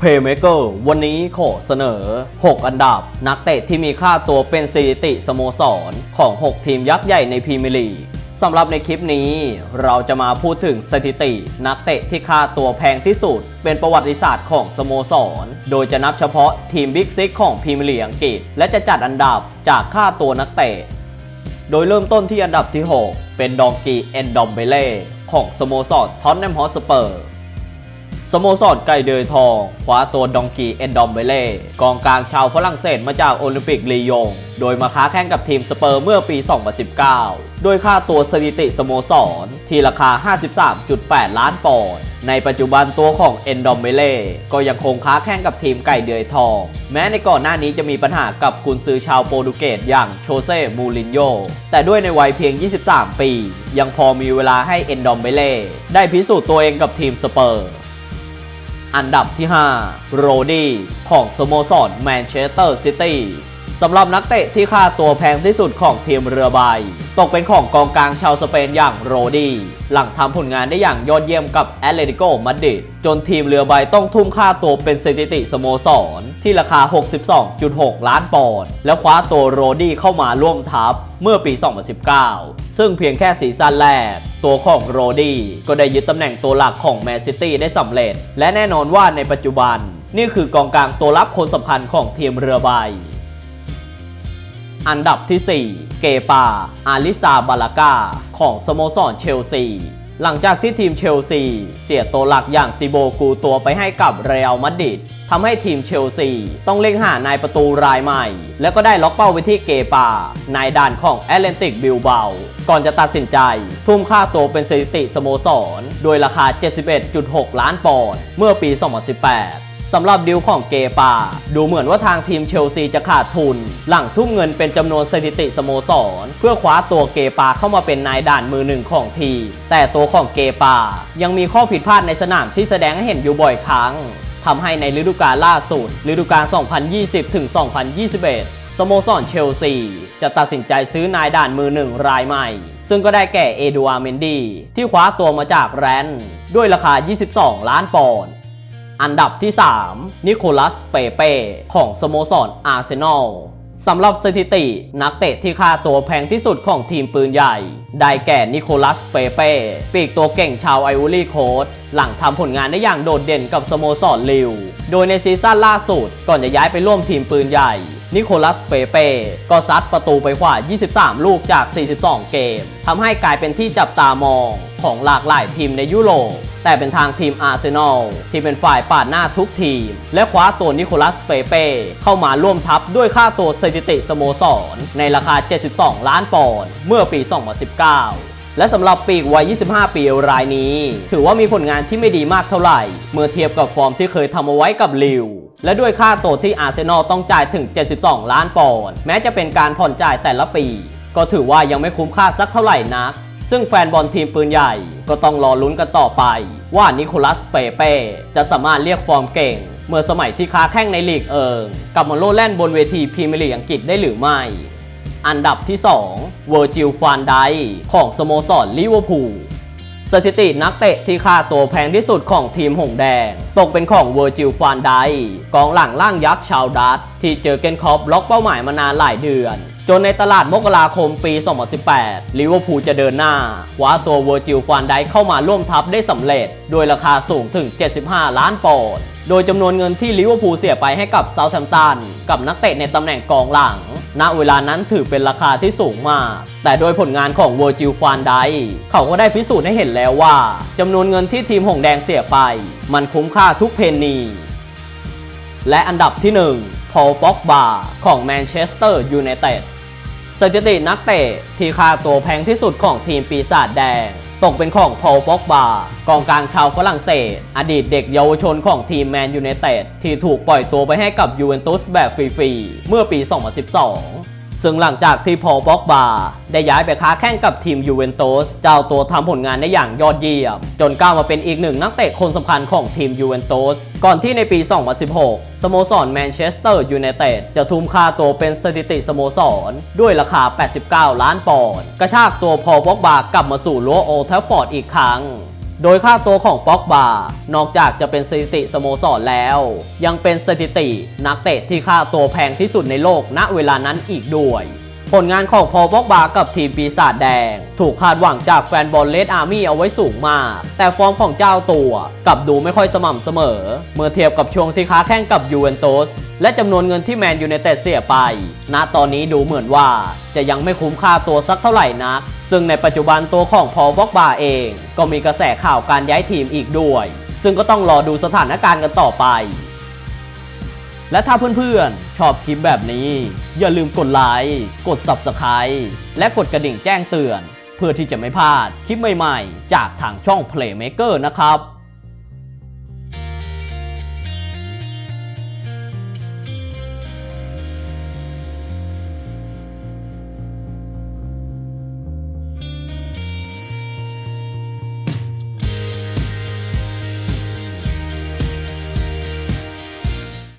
Playmaker วันนี้ขอเสนอ 6 อันดับ นักเตะที่มีค่าตัวเป็นสถิติสโมสร ของ 6 ทีมยักษ์ใหญ่ในพรีเมียร์ลีกสำหรับในคลิปนี้เราจะมาพูดถึงสถิติ นักเตะที่ค่าตัวแพงที่สุด เป็นประวัติศาสตร์ของสโมสร โดยจะนับเฉพาะทีมบิ๊กซิกของพรีเมียร์ลีกอังกฤษ และจะจัดอันดับจากค่าตัวนักเตะ โดยเริ่มต้นที่อันดับที่ 6 เป็นดองกีเอนดอมเบเล่ของสโมสรท็อตแนมฮอสเปอร์ สโมสรไก่เดยทองคว้าตัวดองกีเอนดอมเบเล่กองกลางชาวฝรั่งเศสมาจากโอลิมปิกลียง โดยมาค้าแข่งกับทีมสเปอร์เมื่อปี 2019 โดยค่าตัวสถิติสโมสรที่ราคา 53.8 ล้านปอนด์ในปัจจุบันตัวของเอนดอมเบเล่ก็ยังคงค้าแข่งกับทีมไก่เดือยทอง แม้ในก่อนหน้านี้จะมีปัญหากับกุนซือชาวโปรตุเกสอย่างโชเซ่มูรินโญ่แต่ด้วยในวัยเพียง 23 ปี ยังพอมีเวลาให้เอนดอมเบเล่ได้พิสูจน์ตัวเองกับทีมสเปอร์ อันดับที่ 5 โรดี้ของสโมสรแมนเชสเตอร์ซิตี้ สำหรับนักเตะที่ค่าตัวแพงที่สุดของทีมเรือใบ ตกเป็นของกองกลางชาวสเปนอย่างโรดี้หลังทำผลงานได้อย่างยอดเยี่ยมกับแอตเลติโกมาดริดจนทีมเรือใบต้องทุ่มค่าตัวเป็นสถิติสโมสร ที่ราคา 62.6 ล้านปอนด์แล้วคว้าตัวโรดี้เข้ามาร่วมทัพเมื่อปี 2019 ซึ่งเพียงแค่ซีซั่นแรก ตัวของโรดี้ก็ได้ยึดตำแหน่งตัวหลักของแมนซิตี้ได้สำเร็จ และแน่นอนว่าในปัจจุบัน นี่คือกองกลางตัวรับคนสำคัญของทีมเรือใบ อันดับที่ 4 เกปา อาลิซาบาลากา ของสโมสรเชลซี หลังจากที่ทีมเชลซี เสียตัวหลักอย่างติโบกูตัวไปให้กับเรอัลมาดริดทำให้ทีมเชลซี ต้องเล็งหานายประตูรายใหม่ แล้วก็ได้ล็อกเป้าไปที่เกปา นายด่านของแอตแลนติกบิลเบา ก่อนจะตัดสินใจ ทุ่มค่าตัวเป็นสถิติสโมสร โดยราคา 71.6 ล้านปอนด์เมื่อปี 2018 สำหรับดิวของเกปา ดูเหมือนว่าทางทีมเชลซีจะขาดทุน หลังทุ่มเงินเป็นจำนวนสถิติสโมสร เพื่อคว้าตัวเกปาเข้ามาเป็นนายด่านมือหนึ่งของทีมแต่ตัวของเกปา ยังมีข้อผิดพลาดในสนามที่แสดงให้เห็นอยู่บ่อยครั้งทำให้ในฤดูกาลล่าสุด ฤดูกาล 2020ถึง2021 สโมสรเชลซี จะตัดสินใจซื้อนายด่านมือหนึ่งรายใหม่ ซึ่งก็ได้แก่เอดูอาร์เมนดี ที่คว้าตัวมาจากแรนด้วยราคา 22 ล้านปอนด์ อันดับที่ 3 นิโคลัสเปเป้ของสโมสรอาร์เซนอลสำหรับสถิตินักเตะที่ค่าตัวแพงที่สุดของทีมปืนใหญ่ ได้แก่นิโคลัสเปเป้ปีกตัวเก่งชาวไอวอรี่โคสหลังทำผลงานได้อย่างโดดเด่นกับสโมสรลิว โดยในซีซั่นล่าสุดก่อนจะย้ายไปร่วมทีมปืนใหญ่ นิโคลัสเปเป้ก็ซัดประตูไปกว่า 23 ลูกจาก 42 เกม ทำให้กลายเป็นที่จับตามองของหลากหลายทีมในยุโรป แต่เป็นทางทีมอาร์เซนอลที่เป็นฝ่ายปาดหน้าทุกทีม และคว้าตัวนิโคลัสเปเป้เข้ามาร่วมทัพด้วยค่าตัวสถิติสโมสร ในราคา 72 ล้านปอนด์เมื่อปี 2019และสำหรับปีกวัย 25 ปีรายนี้ ถือว่ามีผลงานที่ไม่ดีมากเท่าไหร่ เมื่อเทียบกับฟอร์มที่เคยทำเอาไว้กับลิว และด้วยค่าตัวที่อาร์เซนอลต้องจ่ายถึง 72 ล้านปอนด์แม้จะเป็นการผ่อนจ่ายแต่ละปี ก็ถือว่ายังไม่คุ้มค่าสักเท่าไหร่นัก ซึ่งแฟนบอลทีมปืนใหญ่ก็ต้องรอลุ้นกันต่อไป ว่านิโคลัสเปเป้จะสามารถเรียกฟอร์มเก่ง เมื่อสมัยที่ค้าแข่งในลีกเอิงกับมาโลแล่นบนเวทีพรีเมียร์ลีกอังกฤษได้หรือไม่ อันดับที่2เวอร์จิลฟานไดของสโมสรลิเวอร์พูล สถิตินักเตะที่ค่าตัวแพงที่สุดของทีมหงแดง ตกเป็นของเวอร์จิลฟานไดกองหลังล่างยักษ์ชาวดัตที่เจอเกนคอปล็อกเป้าหมายมานานหลายเดือน จนในตลาดมกราคมปี 2018 ลิเวอร์พูลจะเดินหน้าคว้าตัวเวอร์จิลฟานไดเข้ามาร่วมทัพได้สำเร็จ โดยราคาสูงถึง 75 ล้านปอนด์ โดยจำนวนเงินที่ลิเวอร์พูลเสียไปให้กับเซาท์แฮมป์ตันกับนักเตะในตำแหน่งกองหลัง ณ เวลานั้นถือเป็นราคาที่สูงมาก แต่โดยผลงานของเวอร์จิลฟานไดเขาก็ได้พิสูจน์ให้เห็นแล้วว่าจำนวนเงินที่ทีมหงแดงเสียไป มันคุ้มค่าทุกเพนนีและอันดับที่ 1 พอลป็อกบาของแมนเชสเตอร์ยูไนเต็ดสถิตินักเตะที่ค่าตัวแพงที่สุดของทีมปีศาจแดง ตกเป็นของพอลบ็อกบากองกลางชาวฝรั่งเศส อดีตเด็กเยาวชนของทีมแมนยูไนเต็ดที่ถูกปล่อยตัวไปให้กับยูเวนตุสแบบฟรีๆ เมื่อปี 2012 ซึ่งหลังจากที่พอลป็อกบาได้ย้ายไปค้าแข่งกับทีมยูเวนตุสเจ้าตัวทำผลงานได้อย่างยอดเยี่ยม จนก้าวมาเป็นอีกหนึ่งนักเตะคนสำคัญของทีมยูเวนตุสก่อนที่ในปี 2016 สโมสรแมนเชสเตอร์ยูไนเต็ดจะทุ่มค่าตัวเป็นสถิติสโมสร ด้วยราคา 89 ล้านปอนด์กระชากตัวพอลป็อกบากลับมาสู่รั้วโอลด์แทัฟฟอร์ดอีกครั้ง โดยค่าตัวของป็อกบานอกจากจะเป็นสถิติสโมสรแล้ว ยังเป็นสถิตินักเตะที่ค่าตัวแพงที่สุดในโลกณเวลานั้นอีกด้วย ผลงานของพอบ็อกบากับทีมปีศาจแดง ถูกคาดหวังจากแฟนบอลเลดอาร์มี่เอาไว้สูงมาก แต่ฟอร์มของเจ้าตัวกลับดูไม่ค่อยสม่ำเสมอ เมื่อเทียบกับช่วงที่ค้าแข่งกับยูเวนตุส และจำนวนเงินที่แมนยูไนเต็ดเสียไป ณ ตอนนี้ดูเหมือนว่าจะยังไม่คุ้มค่าตัวสักเท่าไหร่นัก ซึ่งในปัจจุบันตัวของพอลบ็อกบาเอง ก็มีกระแสข่าวการย้ายทีมอีกด้วย ซึ่งก็ต้องรอดูสถานการณ์กันต่อไป และถ้าเพื่อนๆ ชอบคลิปแบบนี้ อย่าลืมกดไลค์ กด Subscribe และกดกระดิ่งแจ้งเตือน เพื่อที่จะไม่พลาดคลิปใหม่ๆ จากทางช่อง Playmaker นะครับ